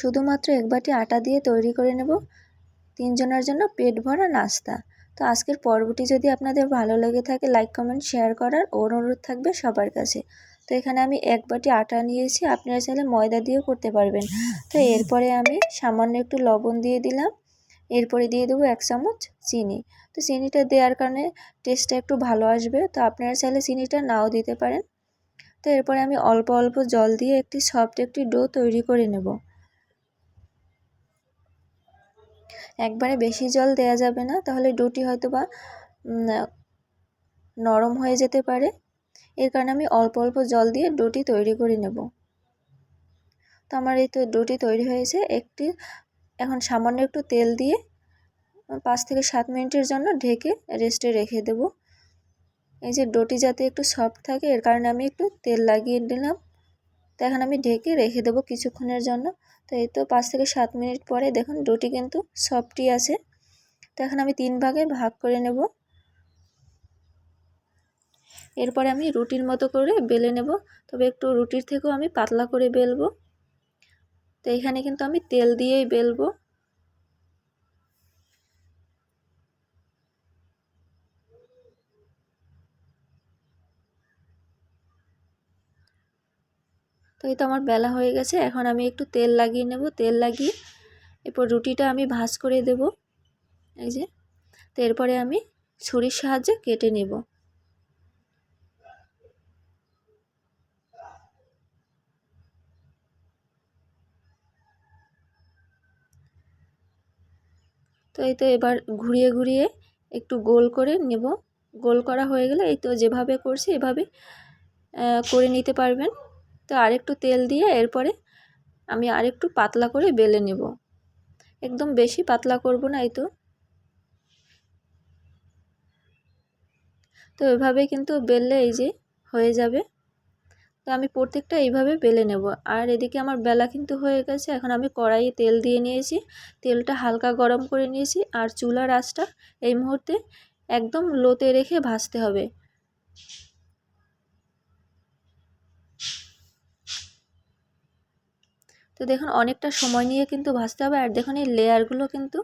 শুধুমাত্র এক বাটি আটা দিয়ে তৈরি করে নেব। তিনজনের জন্য পেট ভরা নাস্তা। তো আজকের পর্বটি যদি আপনাদের ভালো লেগে থাকে লাইক কমেন্ট শেয়ার করার অনুরোধ থাকবে সবার কাছে। তো এখানে আমি এক বাটি আটা নিয়েছি, আপনারা চাইলে ময়দা দিয়েও করতে পারবেন। তো এরপরে আমি সামান্য একটু লবণ দিয়ে দিলাম। এরপরে দিয়ে দেবো এক চামচ চিনি। তো চিনিটা দেওয়ার কারণে টেস্টটা একটু ভালো আসবে। তো আপনারা চাইলে চিনিটা নাও দিতে পারেন। তো এরপরে আমি অল্প অল্প জল দিয়ে একটি সফট একটি ডো তৈরি করে নেব। একবারে বেশি জল দেয়া যাবে না, তাহলে ডোটি হয়তো বা নরম হয়ে যেতে পারে। এর কারণে আমি অল্প অল্প জল দিয়ে ডোটি তৈরি করে নেব। তো আমার এই তো ডোটি তৈরি হয়েছে। একটি, এখন সামান্য একটু তেল দিয়ে পাঁচ থেকে সাত মিনিটের জন্য ঢেকে রেস্টে রেখে দেব। এই যে ডোটি যাতে একটু সফট থাকে, এর কারণে আমি একটু তেল লাগিয়ে দিলাম। তো এখন আমি ঢেকে রেখে দেবো কিছুক্ষণের জন্য। তো এই তো পাঁচ থেকে সাত মিনিট পরে দেখুন রুটি কিন্তু সফটই আছে। তো এখন আমি তিন ভাগে ভাগ করে নেব। এরপরে আমি রুটির মতো করে বেলে নেব। তবে একটু রুটির থেকেও আমি পাতলা করে বেলবো। তো এখানে কিন্তু আমি তেল দিয়েই বেলবো। তো এই তো আমার বেলা হয়ে গেছে, এখন আমি একটু তেল লাগিয়ে নেব, তেল লাগিয়ে এরপর রুটিটা আমি ভাজ করে দেব, এই যে। তো এরপরে আমি ছুরির সাহায্যে কেটে নেব। তো এই তো এবার ঘুরিয়ে ঘুরিয়ে একটু গোল করে নেব। গোল করা হয়ে গেলে এই তো যেভাবে করছি এভাবে করে নিতে পারবেন। তো আরেকটু তেল দিয়ে এরপরে আমি আরেকটু পাতলা করে বেলে নেব। একদম বেশি পাতলা করব না এই তো। তো এভাবে কিন্তু বেললে এই যে হয়ে যাবে। তো আমি প্রত্যেকটা এইভাবে বেলে নেব। আর এদিকে আমার বেলা কিন্তু হয়ে গেছে। এখন আমি কড়াইয়ে তেল দিয়ে নিয়েছি। তেলটা হালকা গরম করে নিয়েছি। আর চুলার আঁচটা এই মুহূর্তে একদম লোতে রেখে ভাজতে হবে। তো দেখুন, অনেকটা সময় নিয়ে কিন্তু ভাজতে হবে। আর দেখুন, এই লেয়ারগুলো কিন্তু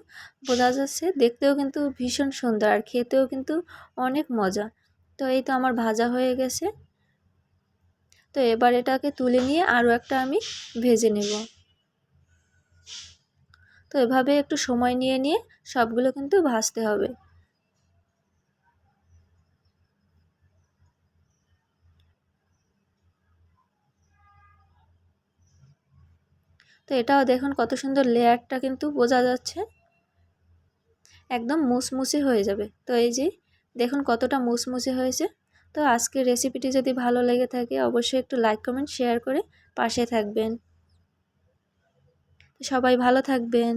বোঝা যাচ্ছে, দেখতেও কিন্তু ভীষণ সুন্দর আর খেতেও কিন্তু অনেক মজা। তো এই তো আমার ভাজা হয়ে গেছে। তো এবার এটাকে তুলে নিয়ে আরও একটা আমি ভেজে নেব। তো এভাবে একটু সময় নিয়ে নিয়ে সবগুলো কিন্তু ভাজতে হবে। তো এটাও দেখুন কত সুন্দর লেয়ারটা কিন্তু বোঝা যাচ্ছে। একদম মুসমুসে হয়ে যাবে। তো এই যে দেখুন কতটা মুসমুসে হয়েছে। তো আজকের রেসিপিটি যদি ভালো লেগে থাকে অবশ্যই একটু লাইক, কমেন্ট, শেয়ার করে পাশে থাকবেন। সবাই ভালো থাকবেন।